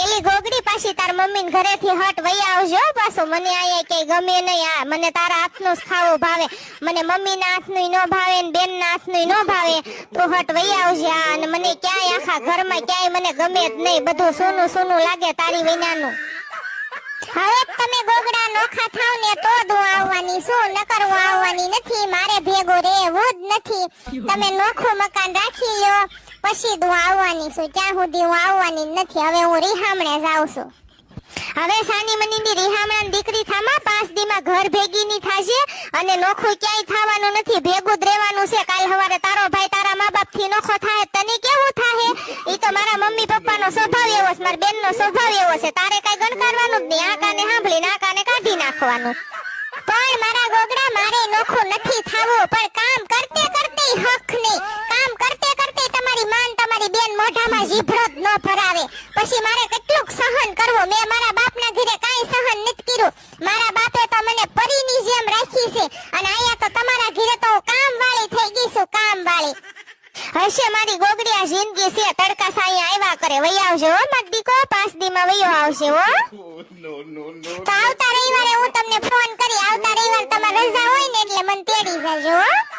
એલી ગોગડી પાછી તાર મમ્મી ઘરેથી હટ વઈ આવજો પાછો. મને આયા કઈ ગમે નહીં. આ મને તારા હાથનું ખાવો ભાવે. મને મમ્મી ના હાથનું ન ભાવે ને બેન ના હાથનું ન ભાવે. તો હટ વઈ આવજે આ અને મને ક્યાંય આખા ઘરમાં ક્યાંય મને ગમે જ નહીં. બધું સોનું સોનું લાગે તારી વિનાનું. હવે તમે ગોગડા નોખા થાવ ને તો જ આવવાની છું. નકર હું આવવાની નથી. મારે ભેગો રહેવું જ નથી. તમે નોખું મકાન રાખી લ્યો. પછી તું આવવાની છું. ત્યાં સુધી હું આવવાની નથી. હવે હું રીહામણે જાઉં છું. હવે સાની મનીની રિહામણા દીકરી થામા પાંચ દીમાં ઘર ભેગી ની થાશે અને નોખું ક્યાંય થવાનું નથી. ભેગું જ રહેવાનું છે. કાલ સવારે તારો ભાઈ તારા મા બાપથી નોખો થાય, તને કેવું થાહે? ઈ તો મારા મમ્મી પપ્પાનો સ્વભાવ એવો છે, મારા બેનનો સ્વભાવ એવો છે. તારે કઈ ગણકારવાનું જ નહીં. આ કાને સાંભળી ના કાને કાઢી નાખવાનું. પણ મારા ગોગડા, મારે નોખું નથી થાવું પણ કામ કરતે કરતે હક નહીં કામ કરતે કરતે તમારી માન તમારી બેન મોઢામાં જીભડો ન ભરાવે. પછી મારે કેટલુંક સહન કરવું. મેં મારા બાપના ઘરે કાંઈ સહન નથી કર્યું. મારા બાપે તો મને પરીની જેમ રાખી છે. અને અહીંયા તો તમારા ઘરે તો હું કામવાળી થઈ ગઈ છું, કામવાળી. હશે મારી ગોગડી આ જિંદગી છે. તડકા સાઈ આવ્યા કરે. વઈ આવજો હો, માર દીકો પાંચ દીમાં વયો આવશે હો. તો આવતા રવિવારે હું તમને ફોન કરી. આવતા રવિવારે તમારે રજા હોય ને એટલે મને તેડી જજો, હો.